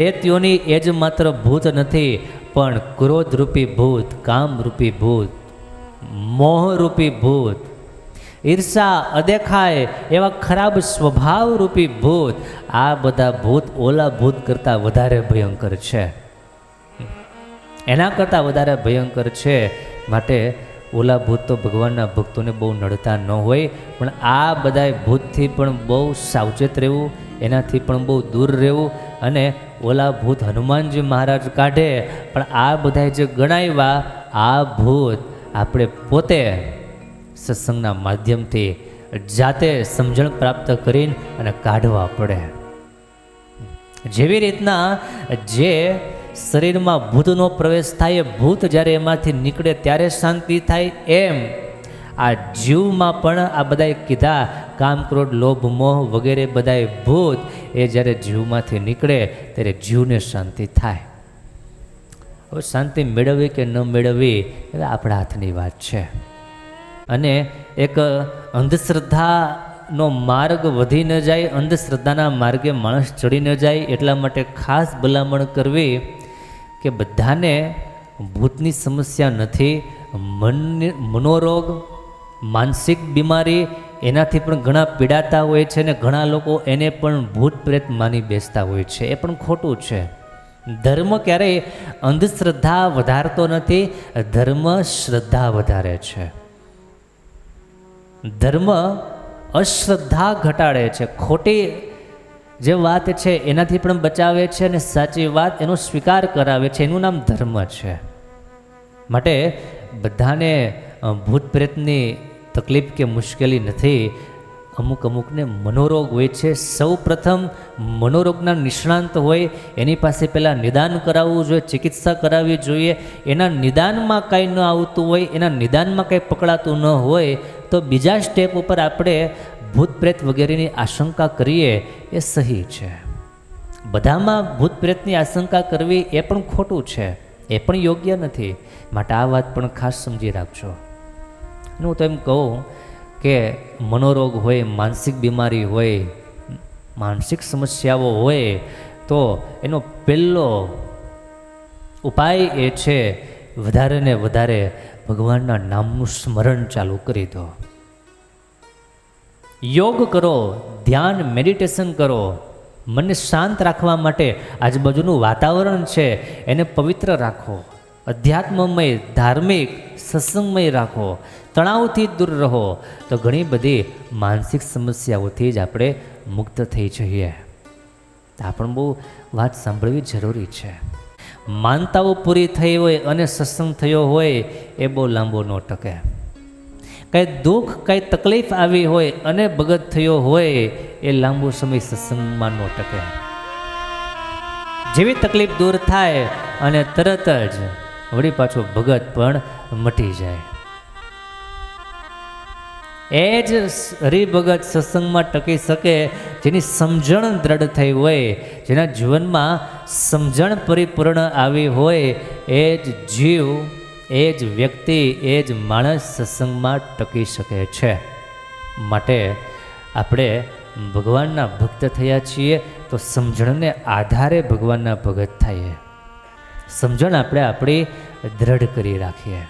પ્રેત્યોની એ જ માત્ર ભૂત નથી, પણ ક્રોધરૂપી ભૂત, કામરૂપી ભૂત, મોહરૂપી ભૂત. ઈર્ષા અદેખાય એવા ખરાબ સ્વભાવરૂપી ભૂત. આ બધા ભૂત ઓલા ભૂત કરતાં વધારે ભયંકર છે. એના કરતાં વધારે ભયંકર છે. માટે ઓલા ભૂત તો ભગવાનના ભક્તોને બહુ નડતા ન હોય, પણ આ બધાય ભૂતથી પણ બહુ સાવચેત રહેવું, એનાથી પણ બહુ દૂર રહેવું અને ઓલા ભૂત હનુમાનજી મહારાજ કાઢે. પણ આ બધાએ જે ગણાવ્યા આ ભૂત આપણે પોતે સત્સંગના માધ્યમથી જાતે સમજણ પ્રાપ્ત કરીને અને કાઢવા પડે. જેવી રીતના જે શરીરમાં ભૂતનો પ્રવેશ થાય એ ભૂત જ્યારે એમાંથી નીકળે ત્યારે શાંતિ થાય એમ. આ જીવમાં પણ આ બધાએ કીધા, કામ, ક્રોધ, લોભ, મોહ વગેરે બધાએ ભૂત એ જ્યારે જીવમાંથી નીકળે, ત્યારે જીવને શાંતિ થાય. હવે શાંતિ મેળવવી કે ન મેળવવી એ આપણા હાથની વાત છે. અને એક અંધશ્રદ્ધાનો માર્ગ વધી ન જાય, અંધશ્રદ્ધાના માર્ગે માણસ ચડી ન જાય, એટલા માટે ખાસ ભલામણ કરવી કે બધાને ભૂતની સમસ્યા નથી મન મનોરોગ, માનસિક બીમારી એનાથી પણ ઘણા પીડાતા હોય છે ને ઘણા લોકો એને પણ ભૂત પ્રેત માની બેસતા હોય છે. એ પણ ખોટું છે. ધર્મ ક્યારેય અંધશ્રદ્ધા વધારતો નથી, ધર્મ શ્રદ્ધા વધારે છે. ધર્મ અશ્રદ્ધા ઘટાડે છે. ખોટી જે વાત છે એનાથી પણ બચાવે છે અને સાચી વાત એનો સ્વીકાર કરાવે છે. એનું નામ ધર્મ છે. માટે બધાને ભૂત પ્રેતની તકલીફ કે મુશ્કેલી નથી. અમુક અમુકને મનોરોગ હોય છે. સૌ પ્રથમ મનોરોગના નિષ્ણાંત હોય, એની પાસે પહેલાં નિદાન કરાવવું જોઈએ, ચિકિત્સા કરાવવી જોઈએ. એના નિદાનમાં કાંઈ ન આવતું હોય, એના નિદાનમાં કંઈ પકડાતું ન હોય, તો બીજા સ્ટેપ ઉપર આપણે ભૂત પ્રેત વગેરેની આશંકા કરીએ એ સહી છે. બધામાં ભૂત પ્રેતની આશંકા કરવી એ પણ ખોટું છે. એ પણ યોગ્ય નથી. માટે આ વાત પણ ખાસ સમજી રાખજો. હું તો એમ કહું કે મનોરોગ હોય, માનસિક બીમારી હોય, માનસિક સમસ્યાઓ હોય, તો એનો પહેલો ઉપાય એ છે વધારે ને વધારે ભગવાનના નામનું સ્મરણ ચાલુ કરી દો. યોગ કરો, ધ્યાન, મેડિટેશન કરો, મનને શાંત રાખવા માટે આજુબાજુનું વાતાવરણ છે, એને પવિત્ર રાખો. અધ્યાત્મમય, ધાર્મિક, સત્સંગમય રાખો, તણાવથી દૂર રહો. તો ઘણી બધી માનસિક સમસ્યાઓથી જ આપણે મુક્ત થઈ જઈએ. આ પણ બહુ વાત સાંભળવી જરૂરી છે. માનતાઓ પૂરી થઈ હોય અને સત્સંગ થયો હોય એ બહુ લાંબો ન ટકે. કાંઈ દુઃખ, કાંઈ તકલીફ આવી હોય અને ભગત થયો હોય એ લાંબો સમય સત્સંગમાં ન ટકે. જેવી તકલીફ દૂર થાય અને તરત જ વળી પાછો ભગત પણ મટી જાય. એ જ હરિભગત સત્સંગમાં ટકી શકે જેની સમજણ દ્રઢ થઈ હોય, જેના જીવનમાં સમજણ પરિપૂર્ણ આવી હોય, એ જ જીવ, એ જ વ્યક્તિ, એ જ માણસ સત્સંગમાં ટકી શકે છે. માટે આપણે ભગવાનના ભક્ત થયા છીએ તો સમજણને આધારે ભગવાનના ભગત થઈએ. સમજણ આપણે આપણી દ્રઢ કરી રાખીએ.